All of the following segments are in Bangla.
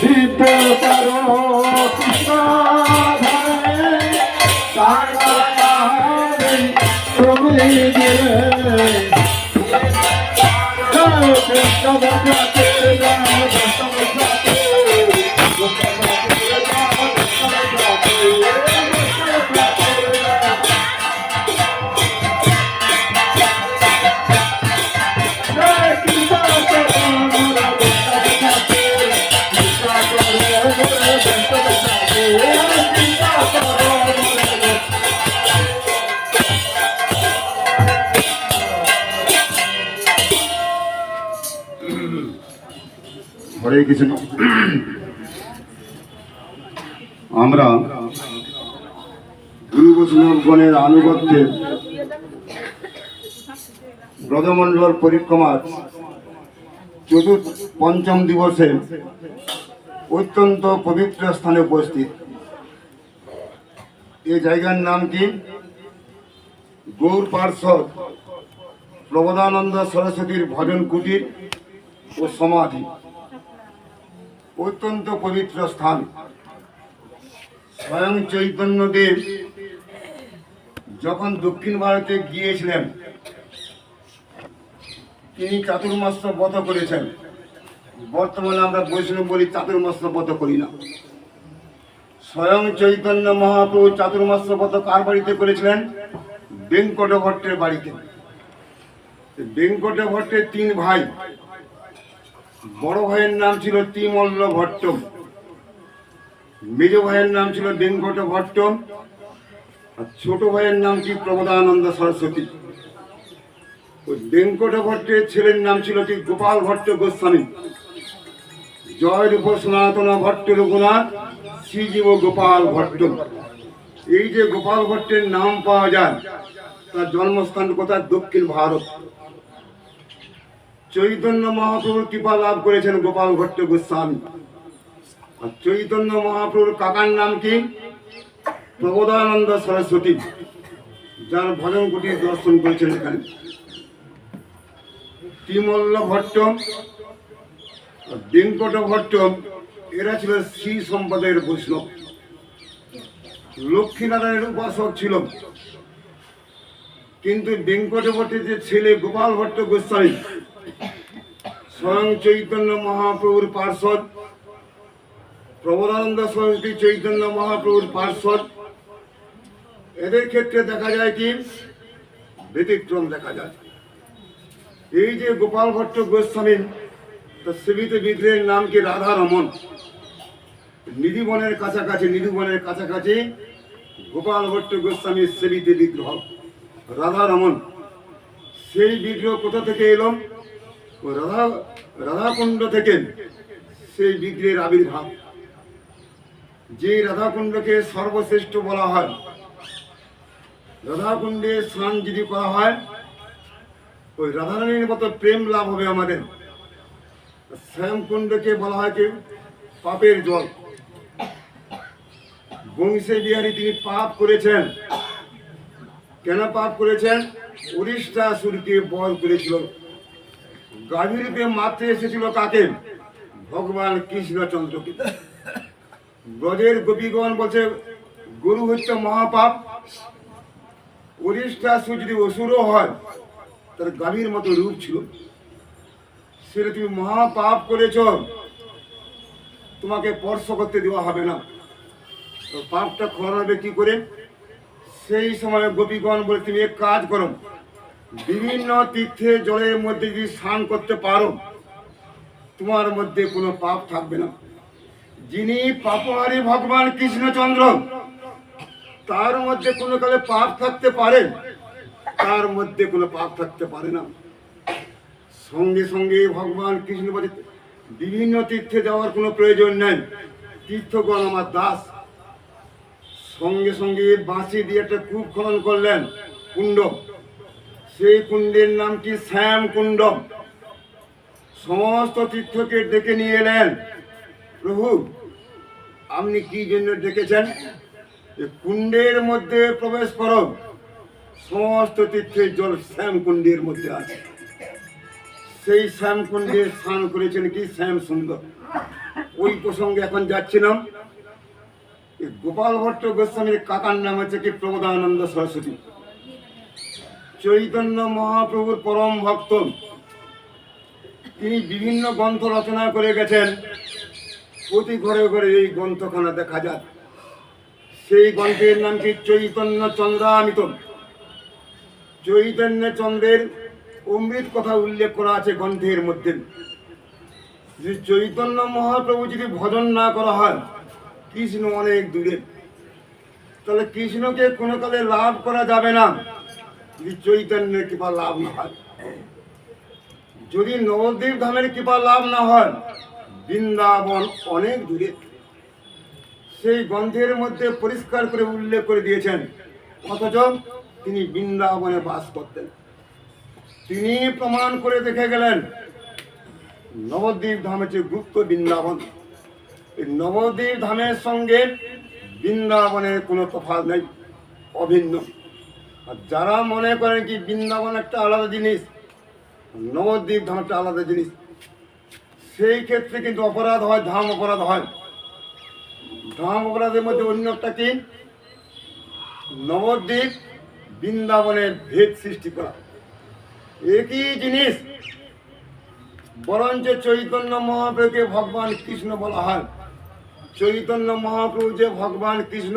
দিতে পারো কৃষ্ণ তুমি দিলে কৃষ্ণ হরে আমরা গুরু বৈষ্ণবগণের আনুগত্যে ব্রজমণ্ডল পরিক্রমার চতুর্থ পঞ্চম দিবসে অত্যন্ত পবিত্র স্থানে উপস্থিত। এই জায়গার নাম কি? গৌর পার্শ্বদ প্রবোধানন্দ সরস্বতীর ভজন কুটির ও সমাধি। অত্যন্ত পবিত্র স্থান। স্বয়ং চৈতন্যদেব যখন দক্ষিণ ভারতে গিয়েছিলেন, তিনি চাতুর্মাস্য ব্রত করেছেন। বর্তমানে আমরা বৈষ্ণব বলি চাতুর্মাস্য ব্রত করি না। স্বয়ং চৈতন্য মহাপ্রভু চাতুর্মাস্য ব্রত কার বাড়িতে করেছিলেন? বেঙ্কট ভট্টের বাড়িতে। বেঙ্কট ভট্টের তিন ভাই বড় ভাইয়ের নাম ছিল তিমল্ল ভট্ট মেজ ভাইয়ের নাম ছিল বেঙ্কট ভট্ট আর ছোট ভাইয়ের নাম কি প্রবোধানন্দ সরস্বতী। ওই বেঙ্কট ভট্টের ছেলের নাম ছিল কি গোপাল ভট্ট গোস্বামী। জয় রূপ সনাতন ভট্ট রঘুনাথ শ্রীজীব গোপাল ভট্ট এই যে গোপাল ভট্টের নাম পাওয়া যায়, তার জন্মস্থান কোথায়? দক্ষিণ ভারত। চৈতন্য মহাপ্রভুর কৃপা লাভ করেছেন গোপাল ভট্ট গোস্বামী। আর চৈতন্য মহাপ্রভুর কাকার নাম কি? প্রবোধানন্দ সরস্বতী, যার ভজন কুটির দর্শন করেছেন এখানে। তিমল্ল ভট্ট বেঙ্কট ভট্ট, এরা ছিল শ্রী সম্পদের বৈষ্ণব। লক্ষ্মীনারায়ণের উপাসক ছিল। কিন্তু ভট্টের যে ছেলে গোপাল ভট্ট গোস্বামী স্বয়ং চৈতন্য মহাপ্রভুর পার্শ্বদ। প্রবলানন্দ সরস্বতী চৈতন্য মহাপ্রভুর পার্শ্বদ। এদের ক্ষেত্রে দেখা যায় কি? ব্যতিক্রম দেখা যায়। এই যে গোপাল ভট্ট গোস্বামী তার সেবিত বিগ্রহের নাম কি রাধা রমন নিধিবনের কাছাকাছি নিধিবনের কাছাকাছি গোপাল ভট্ট গোস্বামীর সেবিত বিগ্রহ রাধা রমন সেই বিগ্রহ কোথা থেকে এলো? ও রাধা, রাধাকুণ্ড থেকে সেই বিগ্রহের আবির্ভাব। যে রাধাকুণ্ডকে সর্বশ্রেষ্ঠ বলা হয়, রাধাকুণ্ডে স্নান যদি করা হয়, ওই রাধারানীর মতো প্রেম লাভ হবে আমাদের। শ্যামকুণ্ডকে বলা হয় কি, পাপের জল। বংশে বিহারি তিনি পাপ করেছেন। কেন পাপ করেছেন? উড়িষ্যা সুরকে বল করেছিল। গাভীরূপে মাত্রে এসেছিল কাকে? ভগবান কৃষ্ণচন্দ্রকে ব্রজের গোপীগণ বলছে, গরু হচ্ছে মহাপাপ। উড়িষ্যাসুর যদি অসুরও হয়, তার গাভীর মতো রূপ ছিল। সেটা তুমি মহাপাপ করেছ। তোমাকে স্পর্শ করতে দেওয়া হবে না। তো পাপটা খরাবে কি করে? সেই সময় গোপীগণ বলে, তুমি এক কাজ করো। বিভিন্ন তীর্থে জলের মধ্যে যদি স্নান করতে পারো, তোমার মধ্যে কোনো পাপ থাকবে না। যিনি পাপহারী ভগবান কৃষ্ণচন্দ্র, তার মধ্যে কোনো কালে পাপ থাকতে পারে, তার মধ্যে কোনো পাপ থাকতে পারে না। সঙ্গে সঙ্গে ভগবান কৃষ্ণ বিভিন্ন তীর্থে যাওয়ার কোনো প্রয়োজন নেই। তীর্থগণ আমার দাস। সঙ্গে সঙ্গে বাঁশি দিয়ে একটা কূপ খনন করলেন, কুণ্ড। সেই কুণ্ডের নাম কি শ্যাম কুণ্ড সমস্ত তীর্থকে ডেকে নিয়ে এলেন। প্রভু, আপনি কি জন্য ডেকেছেন? কুণ্ডের মধ্যে প্রবেশ করো। সমস্ত তীর্থের জল শ্যাম কুণ্ডের মধ্যে আছে। সেই শ্যাম কুণ্ডে স্নান করেছেন কি শ্যাম সুন্দর? ওই প্রসঙ্গে এখন যাচ্ছিলাম। গোপাল ভট্ট গোস্বামীর কাকার নাম হচ্ছে কি প্রমোদানন্দ সরস্বতী। চৈতন্য মহাপ্রভুর পরম ভক্ত। তিনি বিভিন্ন গ্রন্থ রচনা করে গেছেন। প্রতি ঘরে ঘরে এই গ্রন্থখানা দেখা যায়। সেই গ্রন্থের নাম কি চৈতন্য চন্দ্রামিত? চৈতন্য চন্দ্রের অমৃত কথা উল্লেখ করা আছে গ্রন্থের মধ্যে। যে চৈতন্য মহাপ্রভু যদি ভজন না করা হয়, কৃষ্ণ অনেক দূরে। তাহলে কৃষ্ণকে কোনো কালে লাভ করা যাবে না। চৈতন্যের কৃপা লাভ না হয়। যদি নবদ্বীপ ধামের কৃপা লাভ না হয়, বৃন্দাবন অনেক দূরে। সেই গ্রন্থের মধ্যে পরিষ্কার করে উল্লেখ করে দিয়েছেন, অথচ তিনি বৃন্দাবনে বাস করতেন। তিনি প্রমাণ করে দেখে গেলেন, নবদ্বীপ ধাম হচ্ছে গুপ্ত বৃন্দাবন। এই নবদ্বীপ ধামের সঙ্গে বৃন্দাবনের কোনো তফাৎ নেই, অভিন্ন। আর যারা মনে করেন কি বৃন্দাবন একটা আলাদা জিনিস, নবদ্বীপ ধাম একটা আলাদা জিনিস, সেই ক্ষেত্রে কিন্তু অপরাধ হয়, ধাম অপরাধ হয়। ধাম অপরাধের মধ্যে অন্য একটা কি? নবদ্বীপ বৃন্দাবনের ভেদ সৃষ্টি করা। একই জিনিস, বরঞ্চ চৈতন্য মহাপ্রভুকে ভগবান কৃষ্ণ বলা হয়। চৈতন্য মহাপ্রভু যে ভগবান কৃষ্ণ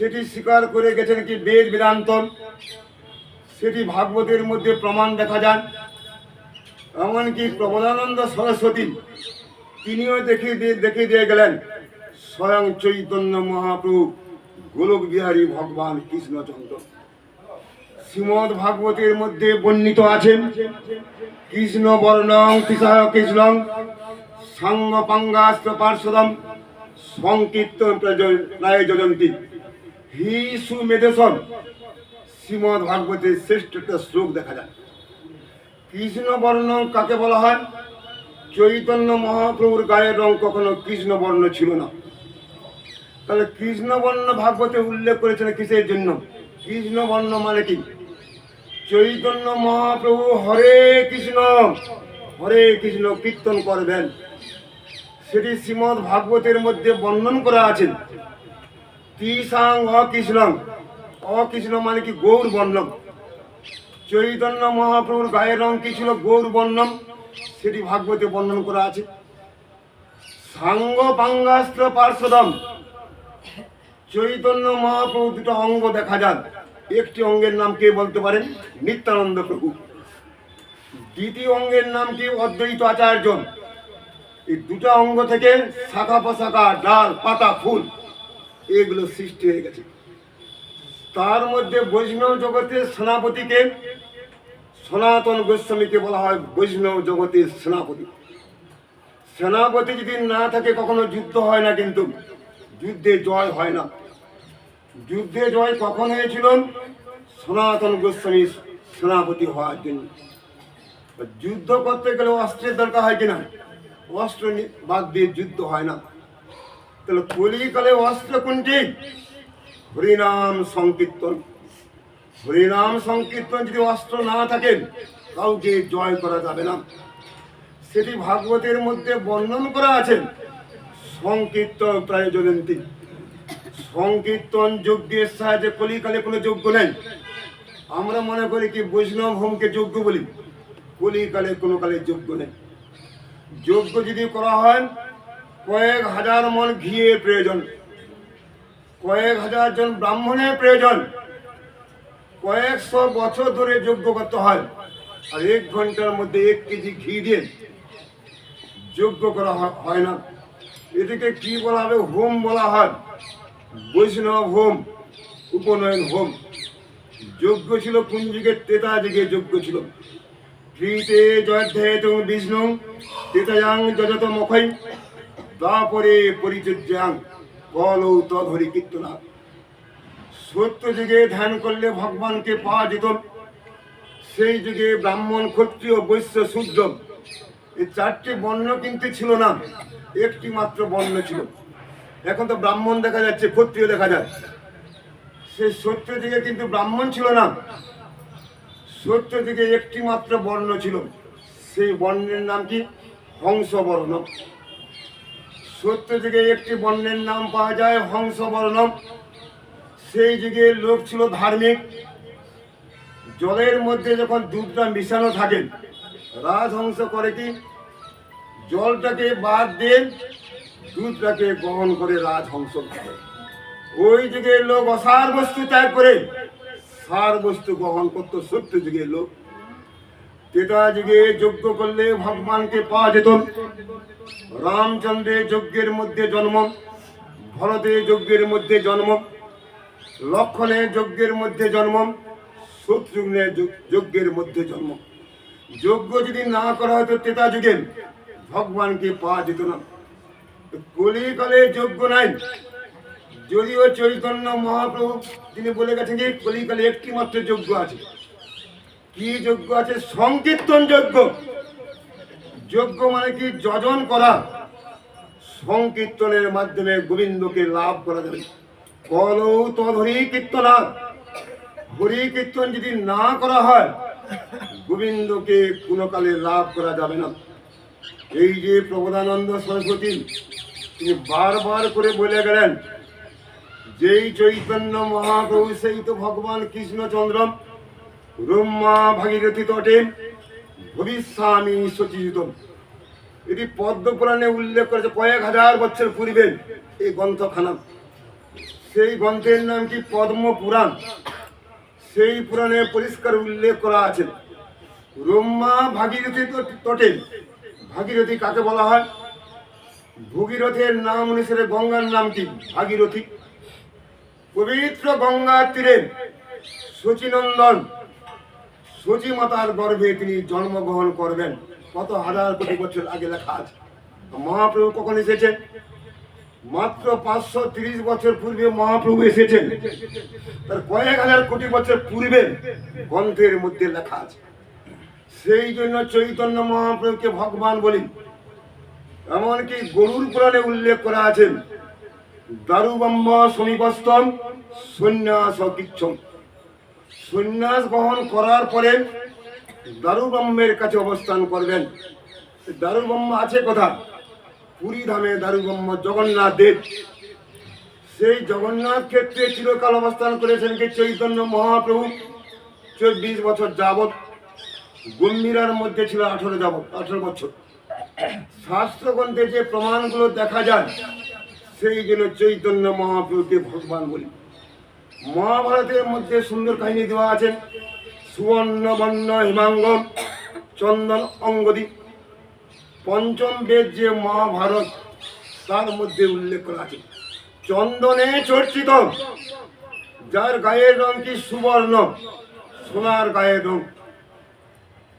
সেটি স্বীকার করে গেছেন কি বেদ বেদান্ত সেটি ভাগবতের মধ্যে প্রমাণ দেখা যায় এমনকি প্রবোধানন্দ সরস্বতী, তিনিও দেখিয়ে দেখিয়ে দিয়ে গেলেন। স্বয়ং চৈতন্য মহাপ্রভু, গোলক বিহারী ভগবান কৃষ্ণচন্দ্র। শ্রীমদ ভাগবতের মধ্যে বর্ণিত আছেন, কৃষ্ণ বর্ণং কৃষায় কৃষ্ণং সাঙ্গ পাঙ্গাস্ত্র পার্শ্বদম, সংকীর্তন প্রায় যজন্তী। হি সুমেধেশন শ্রীমদ ভাগবতের শ্রেষ্ঠ একটা শ্লোক দেখা যায়। কৃষ্ণ বর্ণ কাকে বলা হয়? চৈতন্য মহাপ্রভুর গায়ের রং কখনো কৃষ্ণ বর্ণ ছিল না। তাহলে কৃষ্ণ বর্ণ ভাগবতে উল্লেখ করেছেন কিসের জন্য? কৃষ্ণ বর্ণ মানে কি? চৈতন্য মহাপ্রভু হরে কৃষ্ণ হরে কৃষ্ণ কীর্তন করবেন। সেটি শ্রীমদ ভাগবতের মধ্যে বর্ণন করা আছে। তিসাং অকৃষ্ণ। অকৃষ্ণ মানে কি? গৌর বর্ণম। চৈতন্য মহাপ্রভুর গায়ের রং কি ছিল? গৌর বর্ণম। সেটি ভাগবতে বর্ণন করা আছে। সাঙ্গ পাঙ্গাস্ত্র পার্শ্বদম। চৈতন্য মহাপ্রভু দুটো অঙ্গ দেখা যান একটি অঙ্গের নাম কে বলতে পারেন? নিত্যানন্দ প্রভু। দ্বিতীয় অঙ্গের নাম কি? অদ্বৈত আচার্য। এই দুটো অঙ্গ থেকে শাখা পোশাখা ডাল, পাতা, ফুল। এগুলো সৃষ্টি হয়ে গেছে। তার মধ্যে বৈষ্ণব জগতের সেনাপতিকে, সনাতন গোস্বামীকে বলা হয় বৈষ্ণব জগতের সেনাপতি। সেনাপতি যদি না থাকে, কখনো যুদ্ধ হয় না কিন্তু যুদ্ধে জয় হয় না। যুদ্ধে জয় কখন হয়েছিল? সনাতন গোস্বামী সেনাপতি হওয়ার জন্য। যুদ্ধ করতে গেলে অস্ত্রের দরকার হয় কিনা? অস্ত্র বাদ দিয়ে যুদ্ধ হয় না। তাহলে কলিকালে অস্ত্র কোনটি? হরিনাম সংকীর্তন। হরিনাম সংকীর্তন যদি অস্ত্র না থাকে কাউকে জয় করা যাবে না। সেটি ভাগবতের মধ্যে বর্ণন করা আছে। সংকীর্তন প্রায় জয়ন্তী সংকীর্তন যজ্ঞের সাহায্যে কলিকালে কোনো যজ্ঞ নেই। আমরা মনে করি কি বৈষ্ণব হোমকে যজ্ঞ বলি। কলিকালে কোনো কালে যজ্ঞ নেই। যজ্ঞ যদি করা হয় কয়েক হাজার মন ঘিয়ের প্রয়োজন। কয়েক হাজার জন ব্রাহ্মণের প্রয়োজন। কয়েকশো বছর ধরে যজ্ঞ করতে হয়। আর এক ঘণ্টার মধ্যে এক কেজি ঘি দিয়ে যজ্ঞ করা হয়- না। এটাকে কি বলা হবে? হোম বলা হয়। বৈষ্ণব হোম, উপনয়ন হোম। যজ্ঞ ছিল কোন যুগে তেতা যুগে যজ্ঞ ছিল। ক্রীতে জয়ধ্যায় বিষ্ণু তেতায়াং যজত মখৈ তারপরে পরিচর্যাং কলৌ তধরি কীর্তনা। সত্য যুগে ধ্যান করলে ভগবানকে পাওয়া যেত সেই যুগে ব্রাহ্মণ, ক্ষত্রিয়, বৈশ্য, শূদ্র, এই চারটি বর্ণ কিন্তু ছিল না। একটি মাত্র বর্ণ ছিল। এখন তো ব্রাহ্মণ দেখা যাচ্ছে, ক্ষত্রিয় দেখা যায় সেই সত্য যুগে কিন্তু ব্রাহ্মণ ছিল না। সত্য যুগে একটি মাত্র বর্ণ ছিল। সেই বর্ণের নাম কি? হংসবর্ণ। সত্য যুগে একটি বর্ণের নাম পাওয়া যায় হংসবর্ণ সেই যুগে লোক ছিল ধার্মিক। জলের মধ্যে যখন দুধটা মিশানো থাকে, রাজহংস করে কি? জলটাকে বাদ দিয়ে দুধটাকে গ্রহণ করে রাজহংস করে। ওই যুগের লোক অসার বস্তু ত্যাগ করে, সার বস্তু গ্রহণ করতো সত্য যুগের লোক। তেতা যুগে যজ্ঞ করলে ভগবানকে পাওয়া যেত। রামচন্দ্রের যজ্ঞের মধ্যে জন্ম, ভরতের যজ্ঞের মধ্যে জন্ম, লক্ষণের যজ্ঞের মধ্যে জন্ম, শত্রুঘ্নের যজ্ঞের মধ্যে জন্ম। যজ্ঞ যদি না করা হতো তেতা যুগে ভগবানকে পাওয়া যেত না। কলিকালে যজ্ঞ নাই। যদিও চৈতন্য মহাপ্রভু তিনি বলে গেছেন যে কলিকালে একটি মাত্র যজ্ঞ আছে। কি যোগ্য আছে? সংকীর্তন যজ্ঞ যজ্ঞ মানে কি? যজন করা। সংকীর্তনের মাধ্যমে গোবিন্দকে লাভ করা যাবে। কলৌ তধরি কীর্তনা। হরি কীর্তন যদি না করা হয়, গোবিন্দকে কোনো কালে লাভ করা যাবে না। এই যে প্রবোধানন্দ সরস্বতী, তিনি বারবার করে বলে গেলেন, যেই চৈতন্য মহাপ্রভু, সেই তো ভগবান কৃষ্ণচন্দ্র ব্রহ্মা ভাগীরথী তটে ভবিষ্যামি সচিত এটি পদ্মপুরাণে উল্লেখ করেছে কয়েক হাজার বছর পূর্বে এই গ্রন্থখানা। সেই গ্রন্থের নাম কি পদ্ম পুরাণ সেই পুরাণে পরিষ্কার উল্লেখ করা আছে। ব্রহ্মা ভাগীরথী তট- ভাগীরথী কাকে বলা হয়? ভগীরথের নাম অনুসারে গঙ্গার নাম কি? ভাগীরথী। পবিত্র গঙ্গা তীরে শচীনন্দন সচী মাতার গর্ভে তিনি জন্মগ্রহণ করবেন। কত হাজার কোটি বছর আগে লেখা আছে। মহাপ্রভু কখন এসেছেন মাত্র পাঁচশো তিরিশ বছর পূর্বে মহাপ্রভু এসেছেন। তার কয়েক হাজার কোটি বছর পূর্বে গ্রন্থের মধ্যে লেখা আছে। সেই জন্য চৈতন্য মহাপ্রভুকে ভগবান বলি, এমনকি গরুর পুরাণে উল্লেখ করা আছে দারুবম্ব সমীপস্থম সন্ন্যাস কিচ্ছম সন্ন্যাস গ্রহণ করার পরে দারুব্রহ্মের কাছে অবস্থান করবেন দারুব্রহ্ম আছে কথা পুরী ধামে দারুব্রহ্ম জগন্নাথ দেব। সেই জগন্নাথ ক্ষেত্রে চিরকাল অবস্থান করেছেন কি চৈতন্য মহাপ্রভু। চব্বিশ বছর যাবৎ গম্ভীরার মধ্যে ছিল আঠারো যাবৎ, আঠারো বছর। শাস্ত্রগ্রন্থে যে প্রমাণগুলো দেখা যায়, সেই জন্য চৈতন্য মহাপ্রভুকে ভগবান বলি। মহাভারতের মধ্যে সুন্দর কাহিনী দেওয়া আছে। সুবর্ণ, বর্ণ, হিমাঙ্গ, চন্দন, অঙ্গদি। পঞ্চম বেদ যে মহাভারত, তার মধ্যে উল্লেখ করা আছে। চন্দনে চর্চিত, যার গায়ের রং কি সুবর্ণ, সোনার গায়ের রং।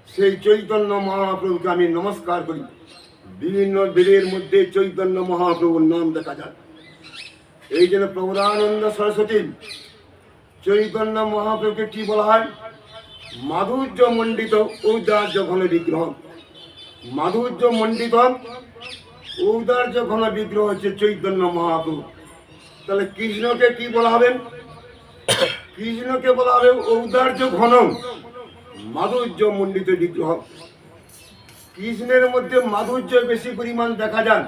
সেই চৈতন্য মহাপ্রভুকে আমি নমস্কার করি। বিভিন্ন বেদের মধ্যে চৈতন্য মহাপ্রভুর নাম দেখা যায়। এই জন্য প্রভুরানন্দ সরস্বতী চৈতন্য মহাপ্রভুকে কি বলা হয়? মাধুর্য মণ্ডিত ঔদার্য ঘন বিগ্রহ। মাধুর্য মণ্ডিত ঔদার্য ঘন বিগ্রহ হচ্ছে চৈতন্য মহাপ্রভু। তাহলে কৃষ্ণকে কি বলা হবে? কৃষ্ণকে বলা হবে ঔদার্য ঘন মাধুর্য মণ্ডিত বিগ্রহ। কৃষ্ণের মধ্যে মাধুর্য বেশি পরিমাণ দেখা যায়।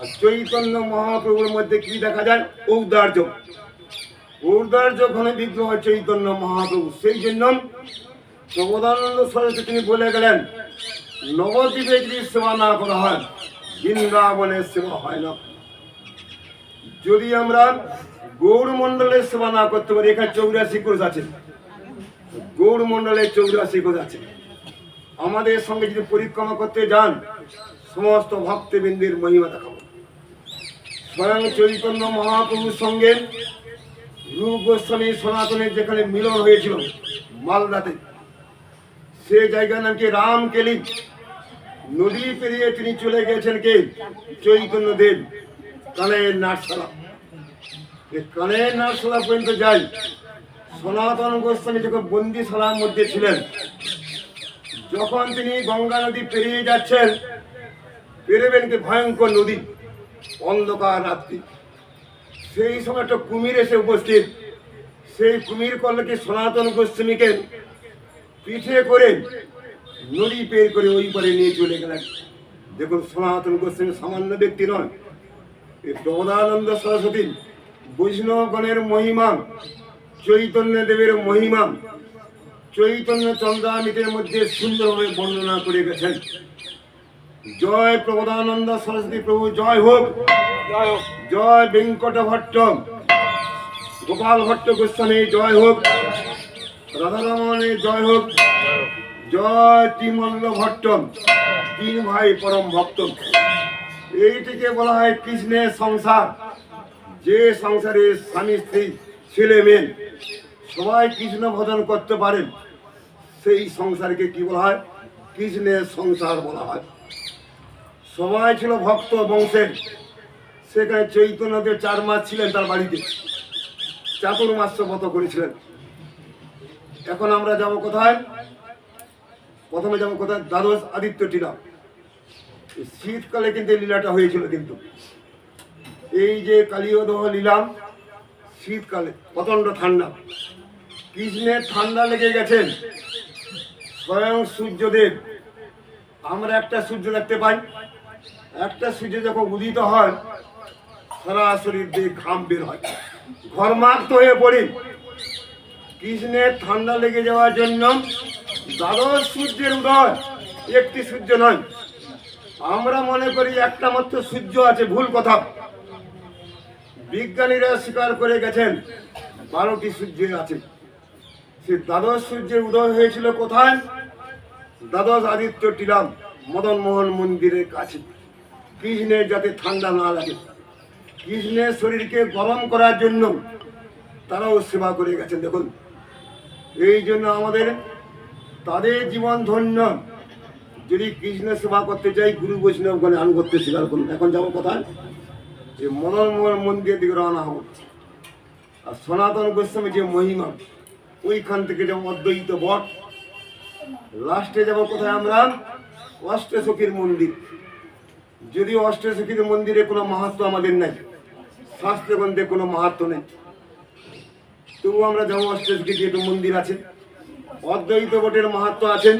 আর চৈতন্য মহাপ্রভুর মধ্যে কি দেখা যায়? ঔদার্য। ঔদার্য যখন বিগ্রহ চৈতন্য মহাপ্রভু, সেই জন্য প্রবোধানন্দ সরস্বতী তিনি বলে গেলেন নবদ্বীপে যদি সেবা না করা হয়, বৃন্দাবনের সেবা হয় না। যদি আমরা গৌর মণ্ডলের সেবা না করতে পারি, এখানে চৌরাশি কোষ আছে। গৌর মণ্ডলের চৌরাশি কোষ আছে। আমাদের সঙ্গে যদি পরিক্রমা করতে যান, সমস্ত ভক্তবৃন্দের মহিমা দেখাবো। স্বয়ং চৈতন্য মহাপ্রভুর সঙ্গে রূপ গোস্বামী সনাতনের যেখানে মিলন হয়েছিল মালদাতে, সে জায়গার নাম কি রামকেলি নদী পেরিয়ে তিনি চলে গেছেন কে? চৈতন্য দেব কানের নাটশালা। কানের নাটশালা পর্যন্ত যাই, সনাতন গোস্বামী যখন বন্দিশালার মধ্যে ছিলেন, যখন তিনি গঙ্গা নদী পেরিয়ে যাচ্ছেন, পেরোবেন কি ভয়ঙ্কর নদী, অন্ধকার রাত্রি। সেই সময় একটা কুমির এসে উপস্থিত, সেই কুমির করলে কি সনাতন গোস্বামীকে পিঠে করে নদী পের করে ওই পারে নিয়ে চলে গেলেন। দেখুন, সনাতন গোস্বামী সামান্য ব্যক্তি নয় এই প্রবদানন্দ সরস্বতী, বৈষ্ণবগণের মহিমা, চৈতন্য দেবের মহিমা, চৈতন্য চন্দ্রামিতের মধ্যে সুন্দরভাবে বর্ণনা করে গেছেন। জয় প্রবদানন্দ সরস্বতী প্রভু জয় হোক। জয় বেঙ্কট ভট্ট গোপাল ভট্ট গোস্বামী জয় হোক। রাধারমণের জয় হোক। জয় তিমল্ল ভট্ট। তিন ভাই পরম ভক্ত। এইটিকে বলা হয় কৃষ্ণের সংসার। যে সংসারে স্বামী স্ত্রী ছেলে মেয়ে সবাই কৃষ্ণ ভজন করতে পারেন সেই সংসারকে কি বলা হয়? কৃষ্ণের সংসার বলা হয়। সবাই ছিল ভক্ত বংশের। সেখানে চৈতন্যদেব চার মাস ছিলেন তার বাড়িতে। চাতুর্মাস্য ব্রত করেছিলেন। এখন আমরা যাব কোথায়? প্রথমে যাব কোথায়? দ্বাদশ আদিত্য টিলা। শীতকালে কিন্তু লীলাটা হয়েছিল কিন্তু। এই যে কালীয়দহ লীলাম শীতকালে, প্রচণ্ড ঠান্ডা। কৃষ্ণের ঠান্ডা লেগে গেছেন স্বয়ং সূর্যদেব, আমরা একটা সূর্য দেখতে পাই। একটা সূর্য যখন উদিত হয়, সরাসরি দিয়ে ঘাম বের হয়। ঘরমাক্ত হয়ে পড়ি। কৃষ্ণের ঠান্ডা লেগে যাওয়ার জন্য দ্বাদশ সূর্যের উদয় একটি সূর্য নয়। আমরা মনে করি একটা মাত্র সূর্য আছে, ভুল কথা। বিজ্ঞানীরা স্বীকার করে গেছেন, বারোটি সূর্য আছে। সে দ্বাদশ সূর্যের উদয় হয়েছিল কোথায়? দ্বাদশ আদিত্য টিলাম মদন মোহন মন্দিরের কাছে। কৃষ্ণের যাতে ঠান্ডা না লাগে। কৃষ্ণের শরীরকে গরম করার জন্য তারাও সেবা করে গেছেন, দেখুন। এই জন্য আমাদের, তাদের জীবন ধন্য। যদি কৃষ্ণ সেবা করতে চাই, গুরু বৈষ্ণবগণে আন করতে স্বীকার করুন। এখন যাব কোথায়? যে মদন মোহন মন্দিরের দিকে রওনা হব। আর সনাতন গোস্বামী যে মহিমা, ওইখান থেকে যাব অদ্বৈত বট। লাস্টে যাব কোথায় আমরা? অষ্টসখীর মন্দির। যদিও অষ্টসখীর মন্দিরে কোনো মাহাত্ম আমাদের নাই, শাস্ত্রে কোনো মাহাত্ম নেই। তবু আমরা যাব অষ্টসখী যেহেতু মন্দির আছে, অদ্বৈত বটের মাহাত্ম আছেন।